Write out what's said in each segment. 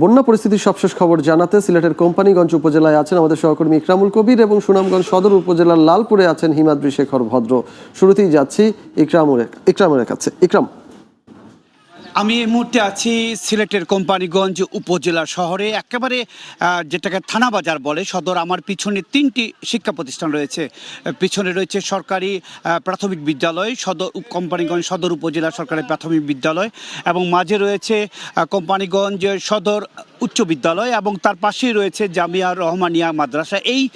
বন্যা পরিস্থিতির সবশেষ খবর জানাতে সিলেটের কোম্পানিগঞ্জ উপজেলায় আছেন আমাদের সহকর্মী ইকরামুল কবির এবং সুনামগঞ্জ সদর উপজেলার লালপুরে আছেন হিমাদ্রি শেখর ভদ্র। শুরুতেই যাচ্ছি ইকরামুরের ইকরামুরের কাছে। ইকরাম। আমি এই মুহূর্তে আছি সিলেটের কোম্পানিগঞ্জ উপজেলা শহরে, একেবারে যেটাকে থানা বাজার বলে। সদর আমার পিছনে তিনটি শিক্ষা প্রতিষ্ঠান রয়েছে। পিছনে রয়েছে সরকারি প্রাথমিক বিদ্যালয়, সদর, কোম্পানিগঞ্জ সদর উপজেলা সরকারি প্রাথমিক বিদ্যালয় এবং মাঝে রয়েছে কোম্পানিগঞ্জ সদর উচ্চ বিদ্যালয় এবং তার পাশেই রয়েছে জামিয়া রহমানিয়া মাদ্রাসা। এই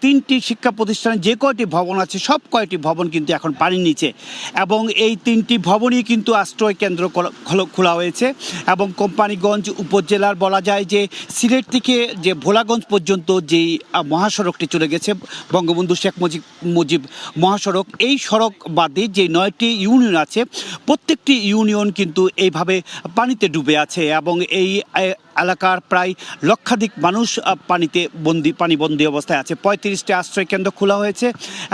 তিনটি শিক্ষা প্রতিষ্ঠানে যে কয়টি ভবন আছে, সব কয়টি ভবন কিন্তু এখন পানির নিচে। এবং এই তিনটি ভবনই কিন্তু আশ্রয় কেন্দ্র খোলা- হয়েছে। এবং কোম্পানিগঞ্জ উপজেলার বলা যায় যে, সিলেট থেকে যে ভোলাগঞ্জ পর্যন্ত যেই মহাসড়কটি চলে গেছে, বঙ্গবন্ধু শেখ মুজিব মুজিব মহাসড়ক, এই সড়ক বাদে যে নয়টি ইউনিয়ন আছে, প্রত্যেকটি ইউনিয়ন কিন্তু এইভাবে পানিতে ডুবে আছে। এবং এই এলাকার প্রায় লক্ষাধিক মানুষ পানিতে বন্দি পানিবন্দি অবস্থায় আছে। পঁয়ত্রিশটি আশ্রয় কেন্দ্র খোলা হয়েছে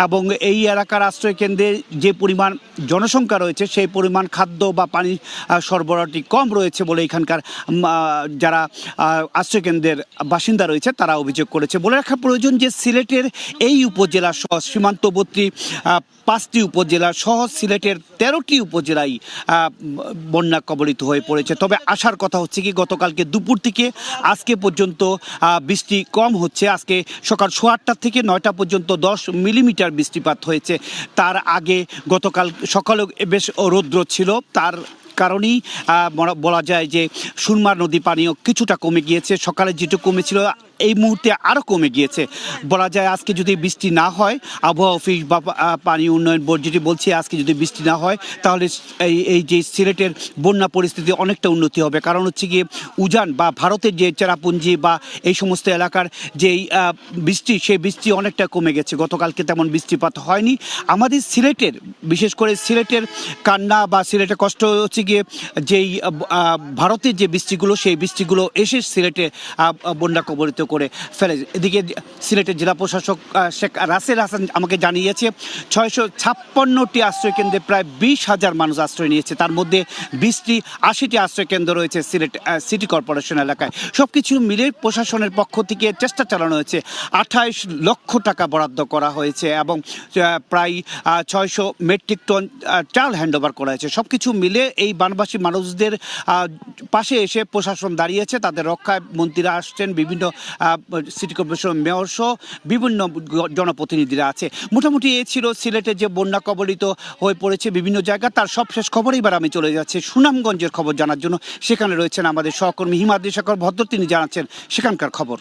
এবং এই এলাকার আশ্রয় কেন্দ্রে যে পরিমাণ জনসংখ্যা রয়েছে, সেই পরিমাণ খাদ্য বা পানি সরবরাহটি কম রয়েছে বলে এখানকার যারা আশ্রয়কেন্দ্রের বাসিন্দা রয়েছে, তারা অভিযোগ করেছে। বলে রাখা প্রয়োজন যে সিলেটের এই উপজেলা সহ সীমান্তবর্তী পাঁচটি উপজেলা সহ সিলেটের তেরোটি উপজেলাই বন্যা কবলিত হয়ে পড়েছে। তবে আসার কথা হচ্ছে কি, গতকালকে দুপুর থেকে আজকে পর্যন্ত বৃষ্টি কম হচ্ছে। আজকে সকাল সোয়া আটটা থেকে নয়টা পর্যন্ত দশ মিলিমিটার বৃষ্টিপাত হয়েছে। তার আগে গতকাল সকালেও বেশ রৌদ্র ছিল। তার কারণেই বলা- যায় যে সুরমা নদী পানিও কিছুটা কমে গিয়েছে। সকালে যেটুকু কমেছিল, এই মুহূর্তে আরও কমে গিয়েছে। বলা যায় আজকে যদি বৃষ্টি না হয়, আবহাওয়া অফিস বা পানি উন্নয়ন বোর্ড যেটি বলছে, আজকে যদি বৃষ্টি না হয়, তাহলে এই এই যে সিলেটের বন্যা পরিস্থিতি অনেকটা উন্নতি হবে। কারণ হচ্ছে গিয়ে উজান বা ভারতের যে চেরাপুঞ্জি বা এই সমস্ত এলাকার যেই বৃষ্টি, সেই বৃষ্টি অনেকটা কমে গেছে। গতকালকে তেমন বৃষ্টিপাত হয়নি। আমাদের সিলেটের, বিশেষ করে সিলেটের কান্না বা সিলেটের কষ্ট হচ্ছে গিয়ে যেই ভারতের যে বৃষ্টিগুলো, সেই বৃষ্টিগুলো এসে সিলেটে বন্যা কবলিত করে ফেলে। এদিকে সিলেটের জেলা প্রশাসক শেখ রাসেল হাসান আমাকে জানিয়েছে, ছয়শো ছাপ্পান্নটি আশ্রয় কেন্দ্রে প্রায় বিশ হাজার মানুষ আশ্রয় নিয়েছে। তার মধ্যে বিশটি, আশিটি আশ্রয় কেন্দ্র রয়েছে সিলেট সিটি কর্পোরেশন এলাকায়। সব কিছু মিলে প্রশাসনের পক্ষ থেকে চেষ্টা চালানো হয়েছে। আঠাইশ লক্ষ টাকা বরাদ্দ করা হয়েছে এবং প্রায় ছয়শো মেট্রিক টন চাল হ্যান্ডওভার করা হয়েছে। সব কিছু মিলে এই বানবাসী মানুষদের পাশে এসে প্রশাসন দাঁড়িয়েছে, তাদের রক্ষায় মন্ত্রীরা আসছেন, বিভিন্ন সিটি কর্পোরেশন মেয়র সহ বিভিন্ন জনপ্রতিনিধিরা আছে। মোটামুটি এ ছিল সিলেটে যে বন্যা কবলিত হয়ে পড়েছে বিভিন্ন জায়গা, তার সবশেষ খবর এবার আমি চলে যাচ্ছি সুনামগঞ্জের খবর জানার জন্য। সেখানে রয়েছেন আমাদের সহকর্মী হিমাদ্রি শেখর ভদ্র, তিনি জানাচ্ছেন সেখানকার খবর।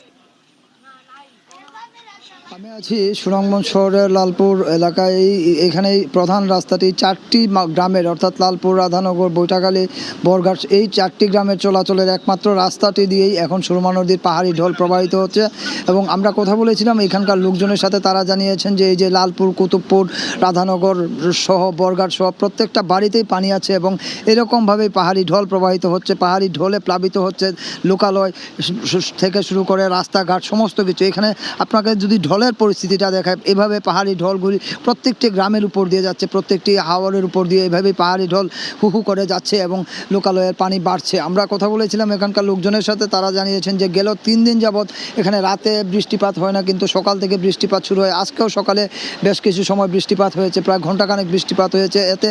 আমি আছি সুনামগঞ্জ শহরের লালপুর এলাকায়। এখানে প্রধান রাস্তাটি চারটি গ্রামের, অর্থাৎ লালপুর, রাধানগর বৈঠাখালী বরঘাট, এই চারটি গ্রামের চলাচলের একমাত্র রাস্তাটি দিয়েই এখন সুরমা নদীর পাহাড়ি ঢল প্রবাহিত হচ্ছে। এবং আমরা কথা বলেছিলাম, এখানকার লোকজনের সাথে তারা জানিয়েছেন যে এই যে লালপুর, কুতুবপুর, রাধানগর সহ বরঘাট সহ প্রত্যেকটা বাড়িতেই পানি আছে এবং এরকমভাবেই পাহাড়ি ঢল প্রবাহিত হচ্ছে। পাহাড়ি ঢলে প্লাবিত হচ্ছে লোকালয় থেকে শুরু করে রাস্তাঘাট, সমস্ত কিছু। এখানে আপনাকে যদি ঢলের পরিস্থিতিটা দেখায় এভাবে পাহাড়ি ঢলগুলি প্রত্যেকটি গ্রামের উপর দিয়ে যাচ্ছে, প্রত্যেকটি হাওয়ারের উপর দিয়ে এভাবেই পাহাড়ি ঢল হু হু করে যাচ্ছে এবং লোকালয়ের পানি বাড়ছে। আমরা কথা বলেছিলাম এখানকার লোকজনের সাথে, তারা জানিয়েছেন যে গেল তিন দিন যাবৎ এখানে রাতে বৃষ্টিপাত হয় না, কিন্তু সকাল থেকে বৃষ্টিপাত শুরু হয়। আজকেও সকালে বেশ কিছু সময় বৃষ্টিপাত হয়েছে, প্রায় ঘন্টাখানেক বৃষ্টিপাত হয়েছে। এতে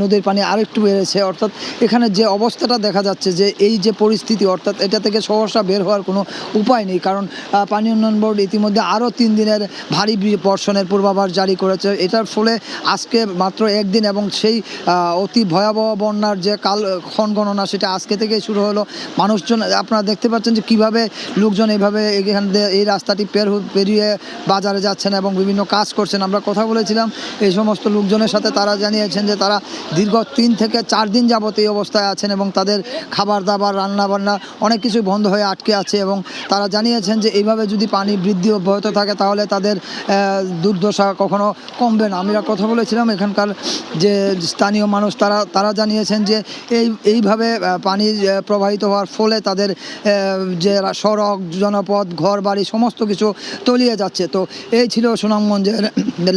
নদীর পানি আরেকটু বেড়েছে। অর্থাৎ এখানে যে অবস্থাটা দেখা যাচ্ছে, যে এই যে পরিস্থিতি, অর্থাৎ এটা থেকে সহসা বের হওয়ার কোনো উপায় নেই। কারণ পানি উন্নয়ন বোর্ড ইতিমধ্যে আরও তিন দিনের ভারী বর্ষণের পূর্বাভাস জারি করেছে। এটার ফলে আজকে মাত্র একদিন এবং সেই অতি ভয়াবহ বন্যার যে কাল, ক্ষণ গণনা, সেটা আজকে থেকেই শুরু হলো। মানুষজন, আপনারা দেখতে পাচ্ছেন যে কীভাবে লোকজন এইভাবে এখান এই রাস্তাটি পের পেরিয়ে বাজারে যাচ্ছেন এবং বিভিন্ন কাজ করছেন। আমরা কথা বলেছিলাম, এই সমস্ত লোকজনের সাথে তারা জানিয়েছেন যে তারা দীর্ঘ তিন থেকে চার দিন যাবত এই অবস্থায় আছেন এবং তাদের খাবার দাবার রান্না বান্না অনেক কিছু বন্ধ হয়ে আটকে আছে এবং তারা জানিয়েছেন যে এইভাবে যদি পানি বৃদ্ধি অব্যাহত থাকে তাহলে তাদের দুর্দশা কখনো কমবে না। আমরা কথা বলেছিলাম এখানকার যে স্থানীয় মানুষ, তারা তারা জানিয়েছেন যে এই, এইভাবে পানি প্রবাহিত হওয়ার ফলে তাদের যে সড়ক জনপদ ঘর বাড়ি সমস্ত কিছু তলিয়ে যাচ্ছে। তো এই ছিল সুনামগঞ্জের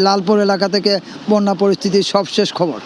লালপুর এলাকা থেকে বন্যা পরিস্থিতির সবশেষ খবর।